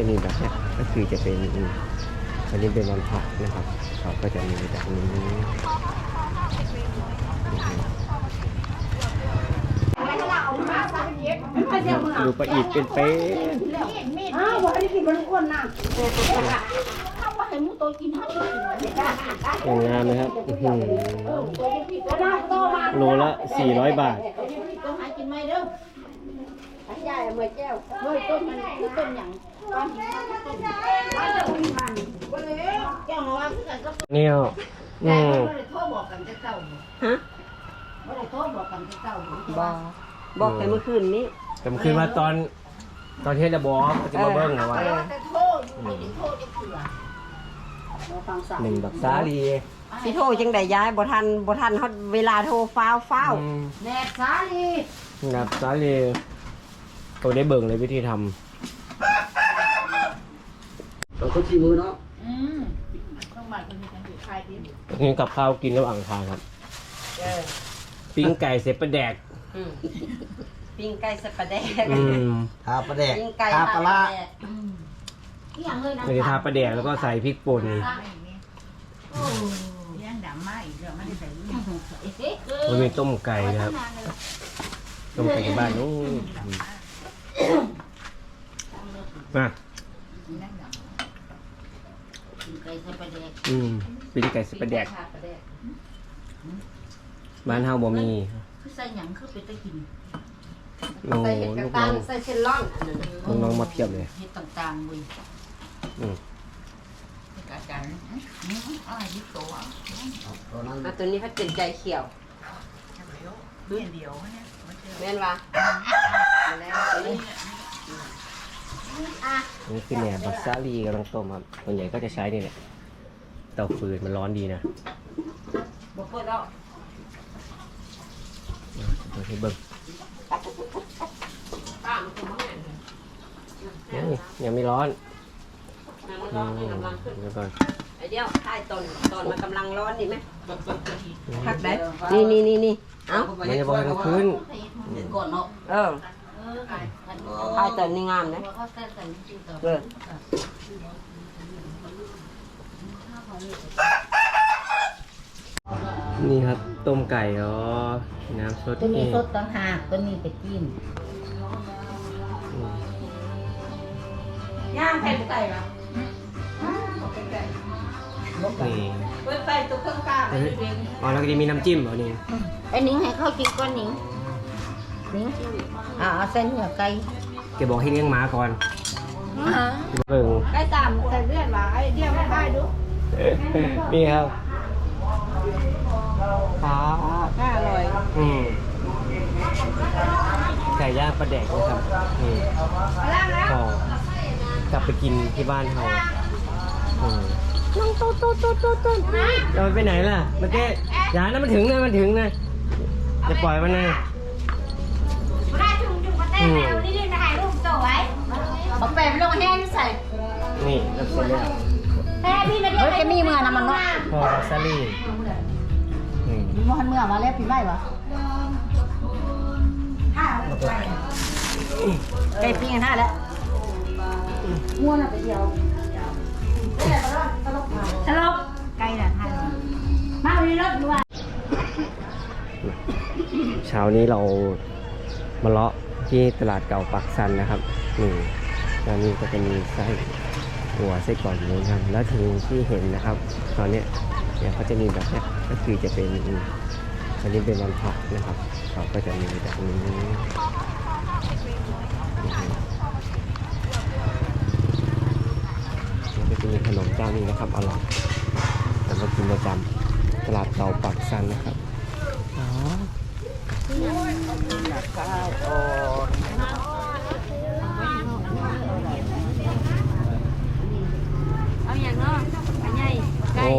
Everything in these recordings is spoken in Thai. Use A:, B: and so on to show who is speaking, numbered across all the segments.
A: จะมีแบบเนี้ยก็คือจะเป็นอันนี้เป็นวันพักนะครับเขาก็จะมีแบบนี้ดูปลาอีกเป็นเป๊ะ
B: อ้าวบอกให้กินมันอ้วนน่ะ
A: อย่างงามนะครับอื้อหือ
B: ก็ได้โตมา
A: โลละ400บาท
C: ต้องหากินไหมเด้อใหญ่เมื่อแก้วเมื่อต้นมันคือต้นหยังต้นหินต้นแก้วมาว่าคือกันก็
A: เนี่ยอื
C: แต่
A: ม
C: ไม่ได้โทรบอกกันจะเจ้า
B: ฮะ
C: ไม่ได้โทรบอกกันจะเจ้า
B: บอกบอกแต่เมื่อคืนนี้
A: แต่มันคือว่าตอนตอนเทศระบอกก็จะมาเบิ้งนะว่า
C: แต่โทรอยู่ไม่ได้โทรจะเถื่อ
B: ฟังสาย
A: หนึ่งบักซาลี
B: สิโทรจังได้ย้ายบ่ทันบ่ทันฮอดเวลาโทรฟ้าวฟ้าว
A: อืม
C: แดดสาลี
A: นับซาลีตัวได้เบิ่งเลยวิธีท
D: เราก็ชี้มือเนาะ
C: อืมต้องมาคนนี้กันอยู่ใครดีำ
A: นี่กับข้าวกินระหว่างทางครับปิ้งไก่เสร็จประแดก
B: อืมปิ้งไก่สะปะแดก
A: อืม
D: ทาปลาแดก
B: ปิ้งไก่
D: ทาปลาร้า
C: ที่อย่างเลยนะ
A: ไม่ได้ทาประแดกแล้วก็ใส่พริกป่น
C: โอ้ยังดำมาอีกเดี๋ยวไม่ได้ใส่ลูก
A: มันมีต้มไก่นะครับต้มไก่ที่บ้านนู้นมา
C: ไก่ใส่ปลาแดก
A: อืมปิ้งไก่เสร็จประแดกบ้านเฮาบ่มี
C: คือใส่หยังคือเป็นตะกิน
A: โอ้
B: ใส่เห็ดกระ
A: ลูก
B: ตั
A: น้อนง
B: ใส่เชลล่อนอันนั้นน่ะ
A: ลูกน้องมาเพียบเลย
C: เห็ดต่างๆเว้ย
A: อืม
C: อาจารย์อืมอะไรที่โตอะ
D: ตอนนั้น
B: อะตัวนี้เขาเป็นใจเขียว
C: เดียวเดียวเนี่ยมันจะ
B: แม่นว่าแล้วตัวนี้
A: นี่คือเนี่ยบักซาลีกำลังต้มครับส่วนใหญ่ก็จะใช้นี่แหละเตาฟืนมันร้อนดีนะ
B: บ่เปิดแล้ว
A: เดี๋ยวให้เบิ่ง
B: ป้ามันคงบ่แม่น
A: นี่ยังไม่ร้อน
B: มัน
A: อื
B: ร้อน
A: ม
B: กำลังขึ้น
A: เดี๋ยวก่อน
B: ไอเดียวถ่ายตอนตอนมันกำลังร้อนนี่ไหมพักได้นี่นี่นี่นี่เอ้า
A: มันจะบอกให้มันขึ้น
C: ก่อนเนาะ
B: เออ
C: เออไก่กัน
B: ถ่ายตอนนี้งามนะ
C: เขาใส่ใส่จิ้มต่อ
B: เออ
A: นี่ครับต้มไก่อ๋อน้ำซด
C: ตัวนี้
A: นี่
C: สดต่างหากตัวนี้ไปจิ้ม
A: อืม
B: ย่างไข่ไก่ละ
A: นี่
B: เปิดไฟตัวเครื่องกลาง
A: เอ้ยอ๋อแล้วก็จะมีน้ำจิ้มเหรอนี่
C: ไอ้นิ้งให้เข้ากินก้อนนิ้ง นิ้งอ่าเอาเส้นเหนือไก่
A: แกบอกให้เลี้ยงหมาก่อนเบิ่ง
C: ไก่ตามใส่เลือดหวาไอ้เดียวไม่ได้ดู
A: นี่ครับ
B: อ๋อน่าอร่อย
A: อืมไก่ย่างปลาแดกนะครับนี่ก็กลับไปกินที่บ้านเขาอืมน้องโตโตโตโตโตจะไปไหนล่ะเมื่อกี้อย่านะมันถึงนะมันถึงนะจะปล่อยมันนะ
E: ได้ถุ งถุงมาเต้นแล้วนี่นี่ถ่ายรูปโจไว้
C: เอาแปมลงแห้งใส่
A: นี่รับเสร็จแล้ว
E: แม่พี่มาเดียว
C: เฮ้ยแกมีเมื่อนะมันเนาะ
A: พอซาลี่นี่
C: มีมันเมื่อมาแล้วพี่ไม่ปะ
B: ไก่ปิ้งกันท่าแล้ว
C: ม้วนอะไปเดียว
E: ตลกไกลน่ะท่ามาวันนี้รถด้วย
A: เช้านี้เรามาเลาะ ที่ตลาดเก่าปักซันนะครับนี่ตอนนี้ก็จะมีไส้หัวไส้กรอกอยู่นะครับแล้วถึงที่เห็นนะครับ ตอนนี้เนี่ยเขาจะมีแบบนี้ก็คือจะเป็นอันนี้เป็นวันพักนะครับเขาก็จะมีแบบนี้ก็จะมีขนมเจ้านี้นะครับอร่อยแต่ว่ากินประจำตลาดเก่าปักซันนะครับอ๋อ
E: เอาอย่างเนาะอันใหญ่ไก่
A: โอ้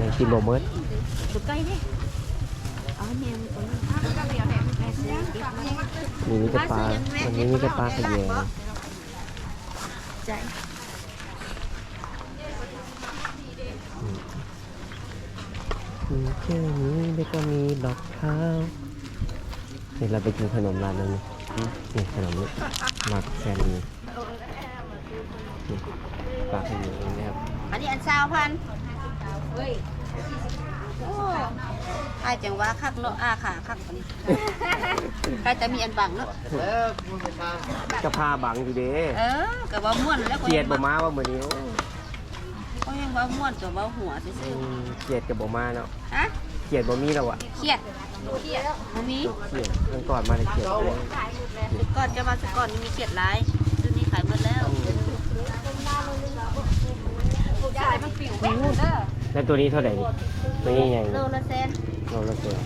A: ยังกินโบเมิร์ด
E: ดูไก่ดิเอาเนี่ยมันตัวนี้อ้าวก็เดี๋ยวแหละแม่ซื้อกินมา
A: มีมิตรปลาวันนี้มิตรปลาขยง
E: ใจ
A: มีแค่นี้แล้วก็มีดอกเท้า เดี๋ยวเราไปกินขนมร้านนึงนี่นี่ขนมนี้มักแซนด์วิชปากให้อยู่ตรงนี้ครับ
C: อันนี้อันเช้าพันเฮ้ยโอ้ใครจังว่าคักเนาะอาขาคักคนนี้ใครจะมีอันบังเนาะ
A: กระพาบังอยู่เด้
C: เออกับว่าม่วนแล้ว
A: เกียดบ่มาว่ามื้อนี้โอ้
C: ก็ยังว่าม่วนกับว่าหัว
A: อื
C: ซื่อ
A: มเกียดกับบ่มาเนาะ
C: ๆฮะ
A: เกียดบ่มีแล้วอะ
C: เครียดเครียดบ่มี
A: เกียดตั้งก่อนมาได้เกียดเลย
C: สุก่อนจะมาสุก่อนนี่มีเครียดหลายซื้อนี้ขายหมดแล้ว
E: ยายมันปิวแม่เด้อ
A: แล้วตัวนี้เท่าไหร่นี่ตัวนี้ยัง
C: โลละแสน
A: โลละเสือ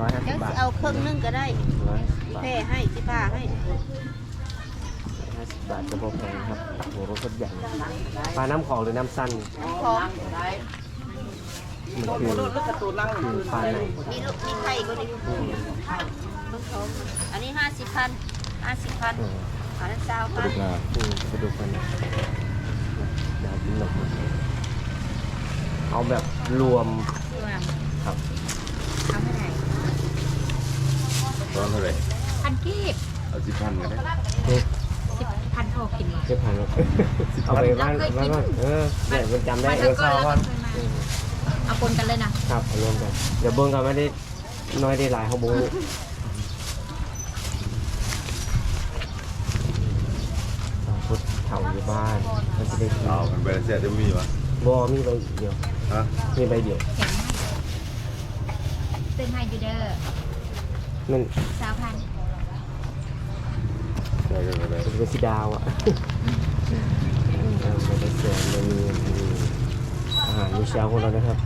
A: ร้อยห้าสิ
C: เดี๋
A: บ
C: ยว
A: บา
C: สิ
A: ท
C: เอาเครื่องนึงก็ได้
A: ร้อยสิบบาท
C: แพร่ให้สิผ้าให้
A: ห้าสิบบาทก็พอแพงครับโหรถก็ใหญ่ปลาน้ำของหรือน้ำสั้น
C: ของ
A: มันคือคือไฟ
C: มีลูกมีไข่ก็ดี
A: อืม
C: ลูกของอันนี้ห้าสิบพันห้าสิบพัน
A: อั
C: นนั้นเจ้าพัน
A: อืมกระดูกมันเดี๋ยวกินหนกเอาแบบรวมครับ
C: เอาไม่ได้
F: ร้อนเท่าไหร่
E: พันกีบ
F: เอาสิบพันกันนะ
A: เอ๊ะ
E: สิบพันโอกินเลย
A: เจ็บพันเอาไปบ้านบ้านบ้านเออเดี๋ยวมันจำได้เออ
E: ก็
A: เศร้า
E: ว
A: ก่อ
E: กันนเคยมา เอาปนกันเลยนะ
A: ครับเอารวมกันเดี๋ยวเบิ้งกันไม่ได้น้อยได้หลายเขาบูสาวพุทธเถ่าอยู่บ้านมันจะได้กิน
F: เอามันไปเสียจะมีวะ
A: บอมีใบเดียว
F: ฮะ
A: มีใบเดียว
E: เข็มตึงไฮยูเดอร์
A: มัน
E: สาวพัน
F: ได้กันไปเลย
A: เป็นสีดาวอะเอามันจะเสือมันมีมีอาหารมื้อเช้าของเรานะครับ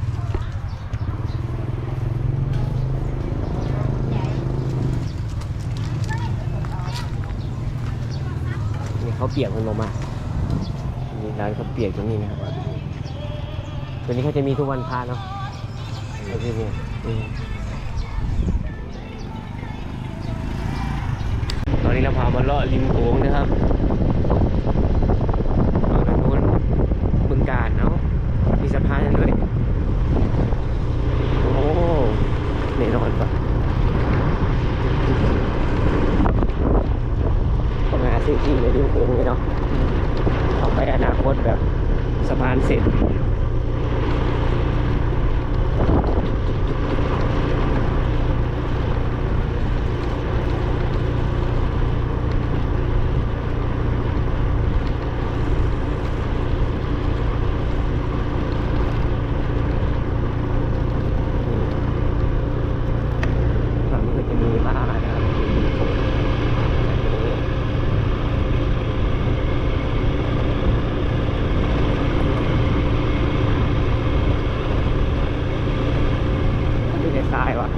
A: นี่ เปียกมันลงมานี่ร้านเขาวเปียกตรงนี้นะครับตัวนี้เขาจะมีทุกวันพระเนาะที่นี่ตอนนี้เราพามาเลาะริมโขงนะครับฝั่งทางนู้นบึงการเนาะมีสะพานด้วย โอ้เน่นอนปะต้องหา ซื้อที่ในริมโขงเลยเนาะต่อไปอนาคตแบบสะพานเสร็จ ฝั่งนี้ก็จะมีบ้านนะครับไม่ได้ทราย วะ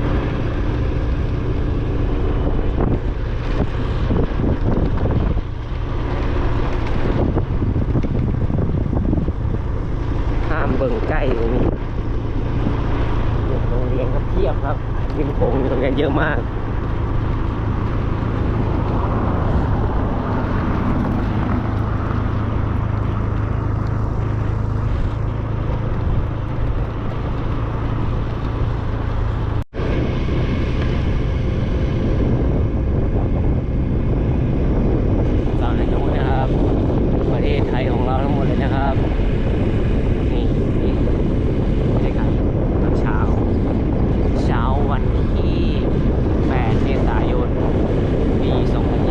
A: ห้ามเบิ่งใกล้ตรงนี้โรงเรียนก็เพียบครับริมโขงมีโรงเรียนเยอะมาก ตอนนี้นะครับ ประเทศไทยของเราทั้งหมดเลยนะครับ นี่นี่บรรยากาศตอนเช้า เช้าวันที่ 8 เมษายน ปี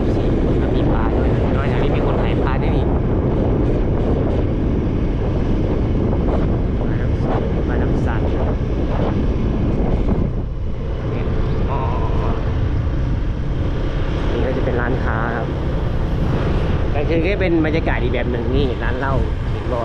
A: 2024ก็มีปลาด้วยนะนอกจากนี้มีคนถ่ายปลาด้วยนี่มาน้ำสันมาน้ำสันเนี่ยอ๋อนี่ก็จะเป็นร้านค้าครับกลาง คืนก็เป็นบรรยากาศอีกแบบหนึ่งนี่ร้านเหล้าเห็นบ่อ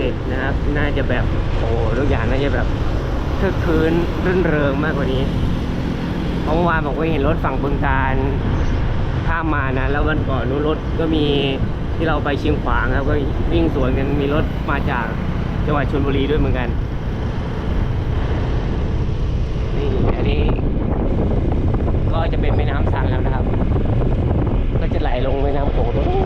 A: สร็จนะครับ น่าจะแบบโอ้ทุกอย่างน่าจะแบบเคื่อคืนรื่นเริงมากกว่านี้เมื่อวานบอก็เห็นรถฝั่งบึงการข้ามมานะแล้ววันก่อนนู้นรถก็มีที่เราไปเชียงขวางครับก็วิ่งสวนกันมีรถมาจากจังหวัดชลบุรีด้วยเหมือนกันนี่
C: อั
A: นนี้ ก็จะเป็นแม่น้ำสังแล้วนะครับ ก็จะไหลลงแม่น้ำโขงตรงนู้